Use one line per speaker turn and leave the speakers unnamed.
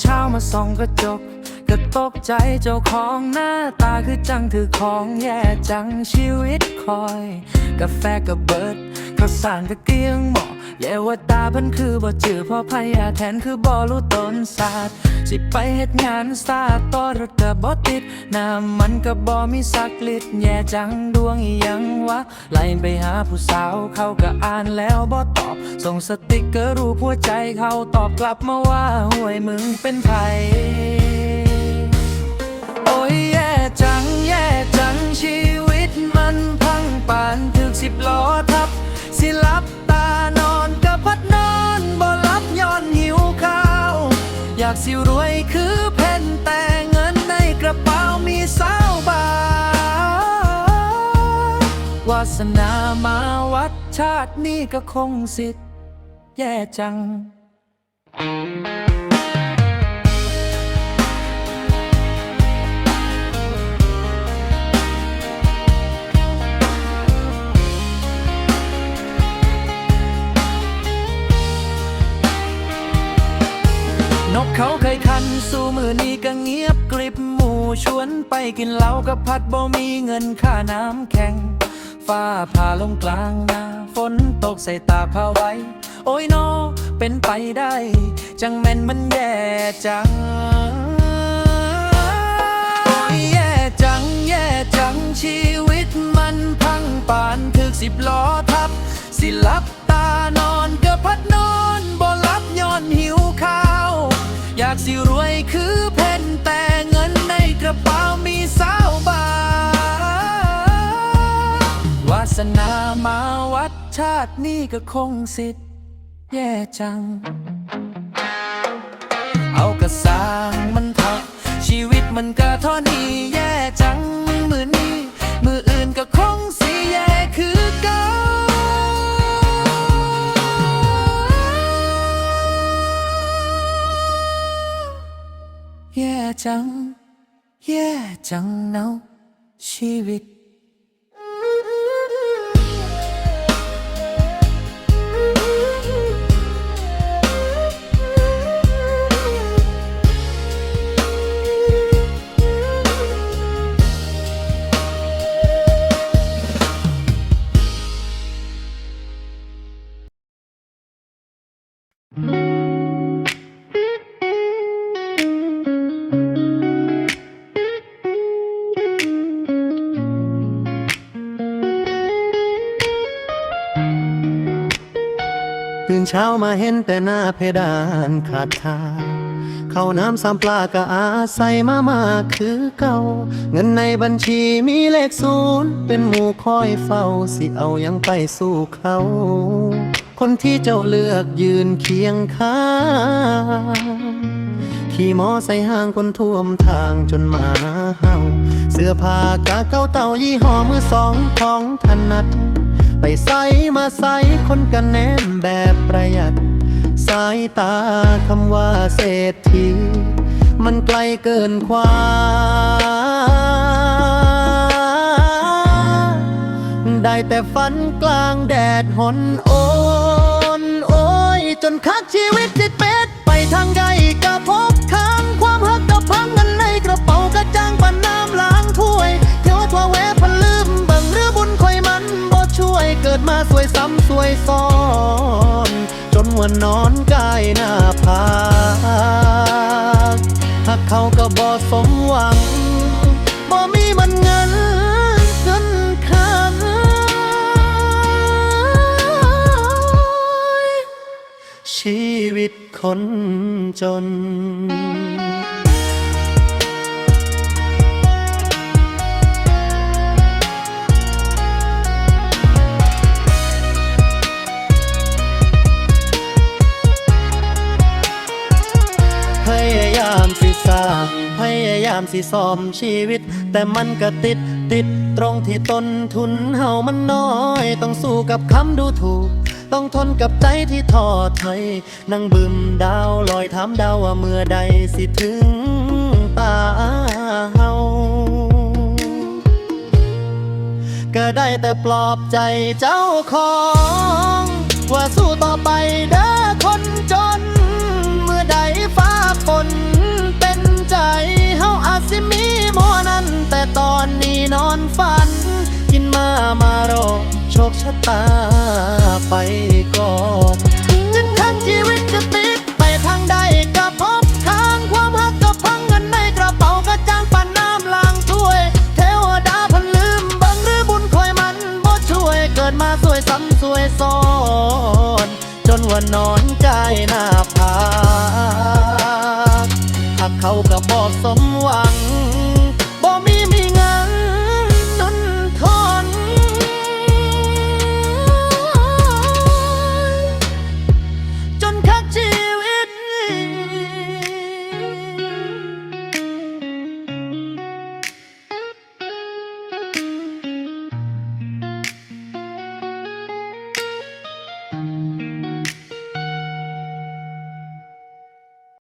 เช้ามาส่องกระจกก็ตกใจเจ้าของหน้าตาคือจังถือของแย่จังชีวิตคอย กาแฟกับเบิร์ดข้าวสารกับเกลียงหมอ แย่ว่าตาพิ่นคือบ่จือเพอพยาแทนคือบ่รู้ตนศาสตร์สิไปเฮ็ดงานสตาร์ต่อรถก็บ่ติดน้ำมันก็บ่มีสักลิตแย่จังดวงอียังวะไล่ไปหาผู้สาวเขาก็อ่านแล้วบ่ตอบ ส่งสติกเกอร์รูปหัวใจเขาตอบกลับมาว่าห่วยมึงเป็นไผ อยากสิรวยคือเพนแต่เงินในกระเป๋ามีสาวบาวาสนามาวัดชาตินี้ก็คงสิทธิ์แย่จังนก เขาเคยคันสู่มือนี้ก็เงียบกริบหมู่ชวนไปกินเหล้ากับพัดบ่มีเงินค่าน้ำแข็ง ฟ้าผ่าลงกลางนาฝนตกใส่ตาผ้าไว้ โอ้ยนอเป็นไปได้ จังแม่นมันแย่จัง โอ้ยแย่จังแย่จังชีวิตมันพังปานถึกสิบล้อทับ สิหลับตานอนก็พัดากสิรวยคือเพนแต่เงินในกระเป๋ามีสาวบาทวาสนามาวัดชาตินี้ก็คงสิทธิ์แย่จัง เอากระสางมันเถอะชีวิตมันก็เท่านี้แย่จัง แย่จังแย่จังเนาชีวิต
ตื่ เช้ามาเห็นแต่หน้าเพดานขาดทางเข้าน้ำสามปลากะอาศัยมามาคือเก่า เงินในบัญชีมีเลขศูนย์เป็นหมู่คอยเฝ้า สิเอายังไปสู้เขา คนที่เจ้าเลือกยืนเคียงข้างขี่มอใส่ห้างคนท่วมทางจนมาเห่าเสื้อผ้ากาเก้าเต่ายี่ห้อมือสองของถนัด ไปใส่มาใส่คนกันแนมแบบประหยัด สายตาคำว่าเศรษฐี มันไกลเกินความได้แต่ฝันกลางแดดหอนโอน โอ้ย จนคักชีวิตติดเป็ดไปทางใด ซ้อน จนวันนอนกายหน้าผากหากเขาก็บ่สมหวังบ่มีมันเงินเงินค้าชีวิตคนจนายามสิซ่อมชีวิต แต่มันก็ติดติดตรงที่ต้นทุนเฮามันน้อย ต้องสู้กับคำดูถูก ต้องทนกับใจที่ท้อถอยนั่งบึมดาวลอยถามดาวว่าเมื่อใดสิถึงตาเฮาก็ได้แต่ปลอบใจเจ้าของ ว่าสู้ต่อไปเด้อ โชคชะตาไปก่อนจึงทั้งชีวิตจะติดไปทางใดก็พบทางความหักก็พังเงินในกระเป๋าก็จ้างปันน้ำล้างถ้วย เทวดาพันลืมบังหรือบุญคอยมันบ่ช่วยเกิดมาสวยซ้ำสวยซ้อน จนว่านอนกายหน้าผากหากเขาก็บอกสมหวัง